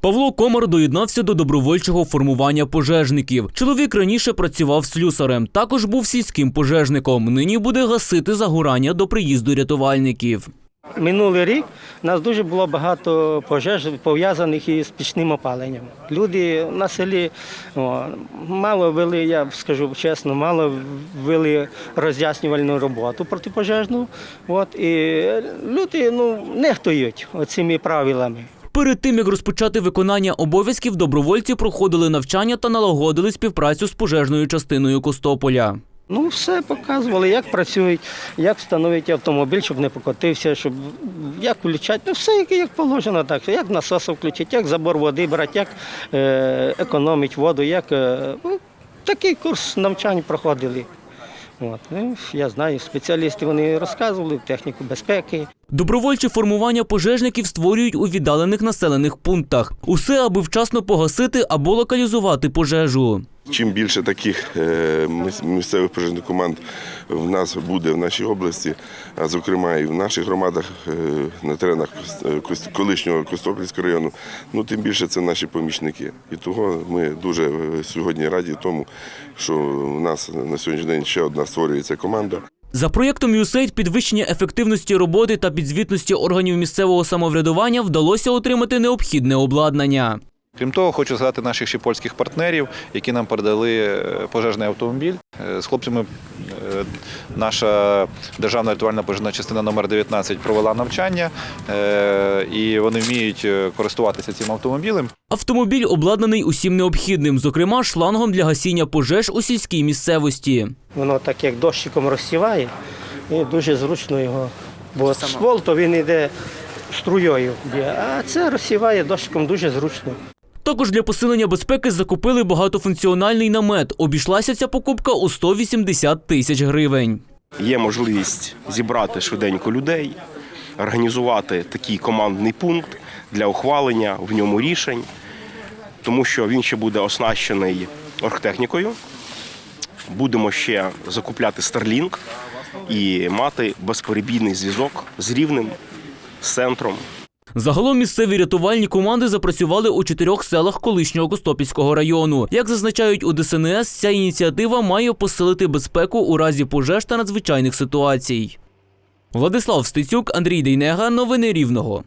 Павло Комар доєднався до добровольчого формування пожежників. Чоловік раніше працював слюсарем, також був сільським пожежником. Нині буде гасити загорання до приїзду рятувальників. Минулий рік у нас дуже було багато пожеж пов'язаних із пічним опаленням. Люди на селі о, мало вели, я скажу чесно, мало вели роз'яснювальну роботу протипожежну. От, і люди ну, нехтують цими правилами. Перед тим як розпочати виконання обов'язків, добровольці проходили навчання та налагодили співпрацю з пожежною частиною Костополя. Ну, все показували, як працюють, як встановити автомобіль, щоб не покотився, щоб як включати. Ну, все як, положено, так. Як насос включити, як забор води брати, як е, економити воду, як е, ну, такий курс навчань проходили. От. Ну, я знаю, спеціалісти вони розказували техніку безпеки. Добровольчі формування пожежників створюють у віддалених населених пунктах. Усе, аби вчасно погасити або локалізувати пожежу. Чим більше таких е, місцевих пожежних команд в нас буде в нашій області, а зокрема і в наших громадах е, на теренах е, колишнього Костопільського району, ну тим більше це наші помічники. І того ми дуже сьогодні раді тому, що у нас на сьогоднішній день ще одна створюється команда. За проєктом USAID підвищення ефективності роботи та підзвітності органів місцевого самоврядування вдалося отримати необхідне обладнання. Крім того, хочу згадати наших ще польських партнерів, які нам передали е, пожежний автомобіль. Е, З хлопцями е, наша державна рятувальна пожежна частина номер 19 провела навчання, і вони вміють користуватися цим автомобілем. Автомобіль обладнаний усім необхідним, зокрема шлангом для гасіння пожеж у сільській місцевості. Воно так як дощиком розсіває, і дуже зручно його. Бо ствол то він йде струєю, а це розсіває дощиком дуже зручно. Також для посилення безпеки закупили багатофункціональний намет. Обійшлася ця покупка у 180 тисяч гривень. Є можливість зібрати швиденько людей, організувати такий командний пункт для ухвалення в ньому рішень, тому що він ще буде оснащений оргтехнікою. Будемо ще закупляти Starlink і мати безперебійний зв'язок з рівнем, з центром. Загалом місцеві рятувальні команди запрацювали у чотирьох селах колишнього Костопільського району. Як зазначають у ДСНС, ця ініціатива має посилити безпеку у разі пожеж та надзвичайних ситуацій. Владислав Стецюк, Андрій Дейнега. Новини Рівного.